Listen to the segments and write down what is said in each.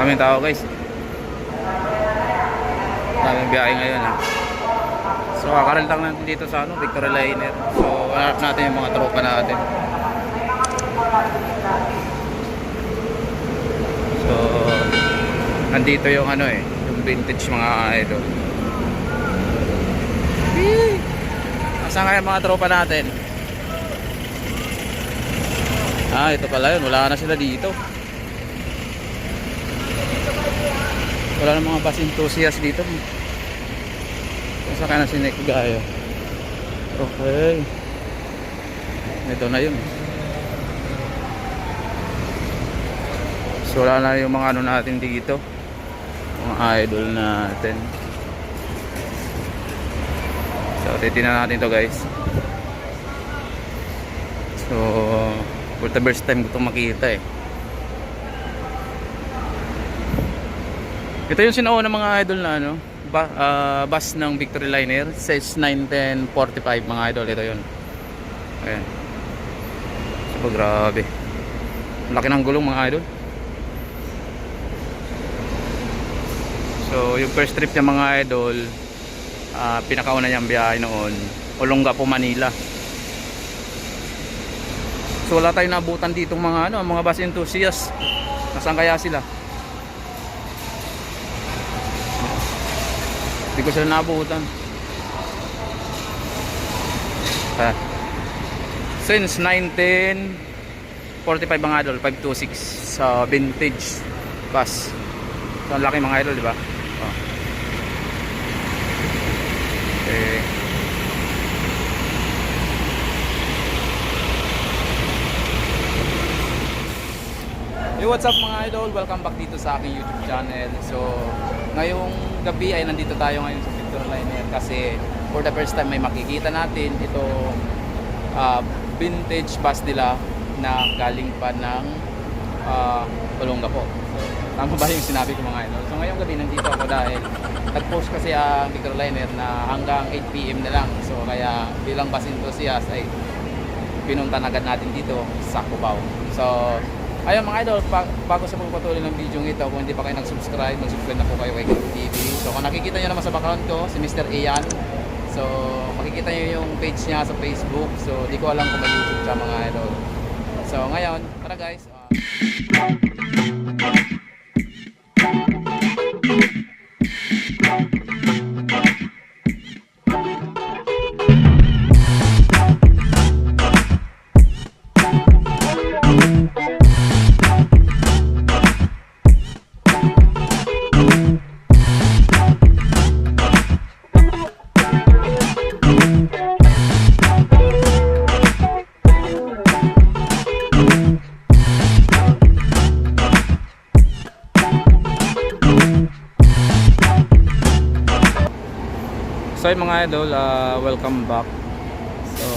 Daming tao guys. Daming biyahe ngayon ha. So kakarel lang natin dito sa ano, Victoria Liner. So hanap natin yung mga tropa natin. So nandito yung ano eh, yung vintage mga idol. Asan kaya mga tropa natin? Ah, ito pala yun. Wala na sila dito. Wala na mga bus enthusiast dito. Kung ka na si Nick Gayo. Okay. Ito na yun. So wala na yung mga ano natin dito. Mga idol natin. So titignan natin to guys. So for the first time ko itong makita eh. Ito yung sinuo ng mga idol na ano, ba, ah, bus ng Victory Liner, says 91045 mga idol, ito yun. Ayan. So, grabe. Laki ng gulong mga idol. So, yung first trip niya mga idol, ah, pinakauna niyang biyahe noon, Olongapo, Manila. So, wala tayong nabutan dito mga ano, mga bus enthusiasts. Nasaan kaya sila? Hindi ko sila nabutan. Ah. Since 1945 mga idol, 526 sa vintage bus. So, ang laki mga idol, di ba? Oh. Okay. Hey, what's up mga idol? Welcome back dito sa aking YouTube channel. So, ngayong gabi ay nandito tayo ngayon sa Victor Liner kasi for the first time may makikita natin ito ah, vintage bus nila na galing pa ng uh, Olongapo. So, tama ba yung sinabi ko mga idol? So, ngayong gabi nandito ako dahil nag-post kasi ang Victor Liner na hanggang 8pm na lang. So, kaya bilang bus enthusiast ay pinuntan agad natin dito sa Cubao. So, ayun mga idol, bago sa pagpatuloy ng video ito, kung hindi pa kayo nag-subscribe, mag-subscribe na po kayo kay Ganun TV. So, kung nakikita nyo naman sa background ko, si Mr. Ian. So, makikita nyo yung page niya sa Facebook. So, di ko alam kung may YouTube siya mga idol. So, ngayon, tara guys. ah, So ayun mga idol, ah, welcome back. So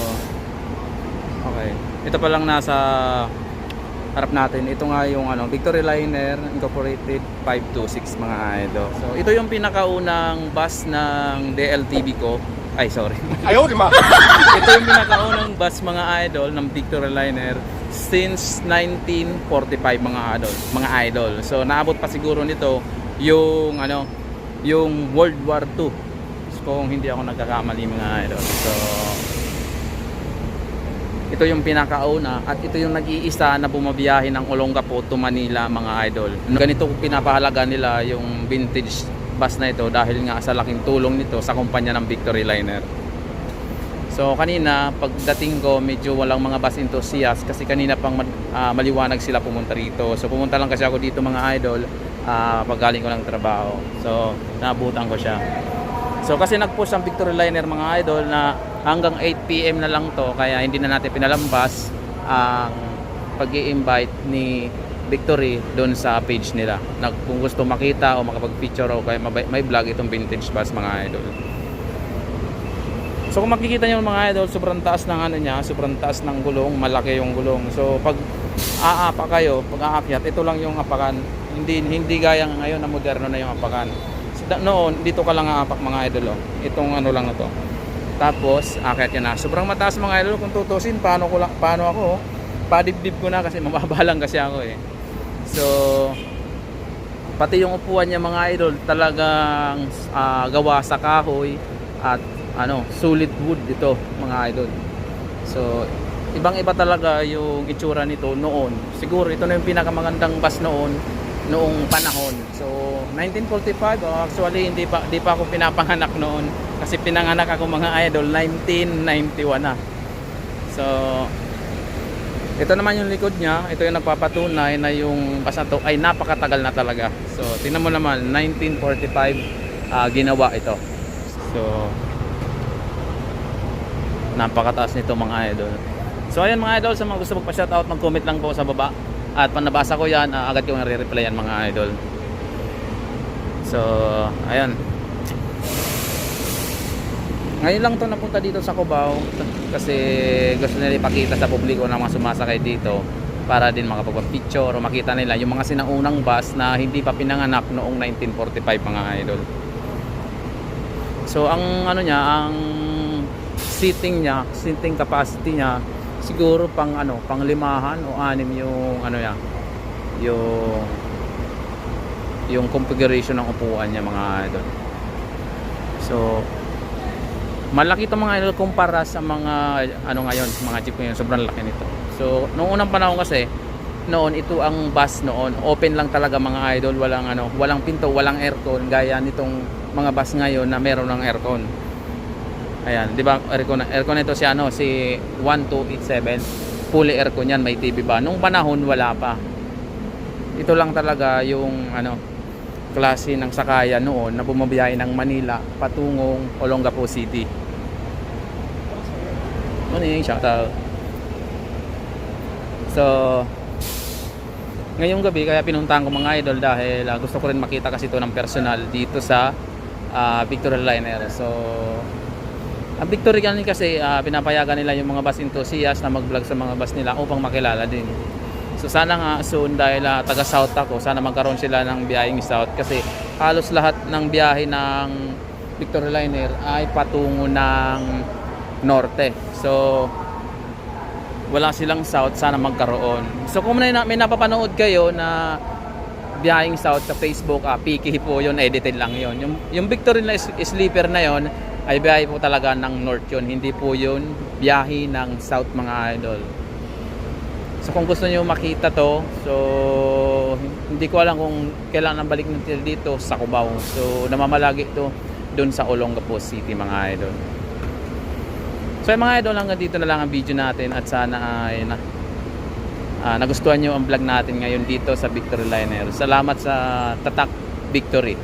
Okay. Ito pa lang nasa harap natin. Ito nga yung ano, Victory Liner Incorporated 526 mga idol. So ito yung pinakaunang bus ng DLTV ko. Ay, sorry. Ayaw, di ma. ito yung pinakaunang bus mga idol ng Victory Liner since 1945 mga idol, mga idol. So naabot pa siguro nito yung ano, yung World War II kung hindi ako nagkakamali mga idol. So, ito yung pinakauna at ito yung nag-iisa na bumabiyahe ng Olongapo to Manila mga idol. Ganito pinapahalaga nila yung vintage bus na ito dahil nga sa laking tulong nito sa kumpanya ng Victory Liner. So kanina pagdating ko medyo walang mga bus enthusiast kasi kanina pang ah, maliwanag sila pumunta rito. So pumunta lang kasi ako dito mga idol ah, pag galing ko ng trabaho. So nabutan ko siya. So kasi nag-post ang Victory Liner mga idol na hanggang 8pm na lang to kaya hindi na natin pinalambas ang pag invite ni Victory doon sa page nila. Na kung gusto makita o makapag-picture o kaya may vlog itong vintage bus mga idol. So kung makikita nyo mga idol, sobrang taas ng ano niya, sobrang taas ng gulong, malaki yung gulong. So pag aapa kayo, pag aakyat, ito lang yung apakan. Hindi hindi gaya ngayon na moderno na yung apakan. Noon, dito ka lang aapak mga idol. Oh. Itong ano lang na to. Tapos, aakyat yan na. Sobrang mataas mga idol kung tutusin, paano ko lang, paano ako, oh. padibdib ko na kasi mababa lang kasi ako eh. So, Pati yung upuan niya mga idol talagang ah, gawa sa kahoy at ano, solid wood ito mga idol. So, ibang iba talaga yung itsura nito noon. Siguro ito na yung pinakamagandang bus noon noong panahon. So, 1945, oh, actually hindi pa hindi pa ako pinapanganak noon kasi pinanganak ako mga idol 1991 na. So, ito naman yung likod niya, ito yung nagpapatunay na yung bus na to ay napakatagal na talaga. So, tingnan mo naman, 1945 ah, ginawa ito. So, napakataas nito mga idol. So ayan mga idol, sa mga gusto magpa-shoutout, mag-comment lang po sa baba. At pag nabasa ko yan, ah, agad ko nare-replyan mga idol. So, ayan. Ngayon lang to napunta dito sa Cubao kasi gusto nila ipakita sa publiko ng mga sumasakay dito para din makapag-picture o makita nila yung mga sinaunang bus na hindi pa pinanganak noong 1945 mga idol. So ang ano niya, ang seating niya, seating capacity niya siguro pang ano, pang limahan o anim yung ano niya, yung yung configuration ng upuan niya mga idol. So malaki to mga idol kumpara sa mga ano ngayon, mga jeep ngayon, sobrang laki nito. So noong unang panahon kasi noon ito ang bus noon, open lang talaga mga idol, walang ano, walang pinto, walang aircon gaya nitong mga bus ngayon na meron ng aircon. Ayan, 'di ba? Aircon aircon ito si ano, si 1287. Fully aircon 'yan, may TV ba? Nung panahon wala pa. Ito lang talaga yung ano klase ng sakayan noon na bumabiyahe ng Manila patungong Olongapo City. Morning, shout out. So, ngayong gabi kaya pinuntahan ko mga idol dahil ah, gusto ko rin makita kasi ito ng personal dito sa ah, Victoria Liner. So, ang Victory Liner kasi ah, pinapayagan nila yung mga bus enthusiast na mag-vlog sa mga bus nila upang makilala din. So sana nga soon dahil ah, taga South ako, sana magkaroon sila ng biyaheng South kasi halos lahat ng biyahe ng Victory Liner ay patungo ng norte. So wala silang south, sana magkaroon. So kung may, may napapanood kayo na biyaheng south sa Facebook, ah, piki po yun, edited lang yun. Yung, yung Victory na sleeper na yon ay biyahe po talaga ng north yun. Hindi po yun biyahe ng south mga idol. So kung gusto niyo makita to, so hindi ko alam kung kailan ang balik natin dito sa Cubao. So namamalagi to doon sa Olongapo City mga idol. So mga idol hanggang dito na lang ang video natin at sana ay na, ah, nagustuhan nyo ang vlog natin ngayon dito sa Victory Liner. Salamat sa Tatak Victory.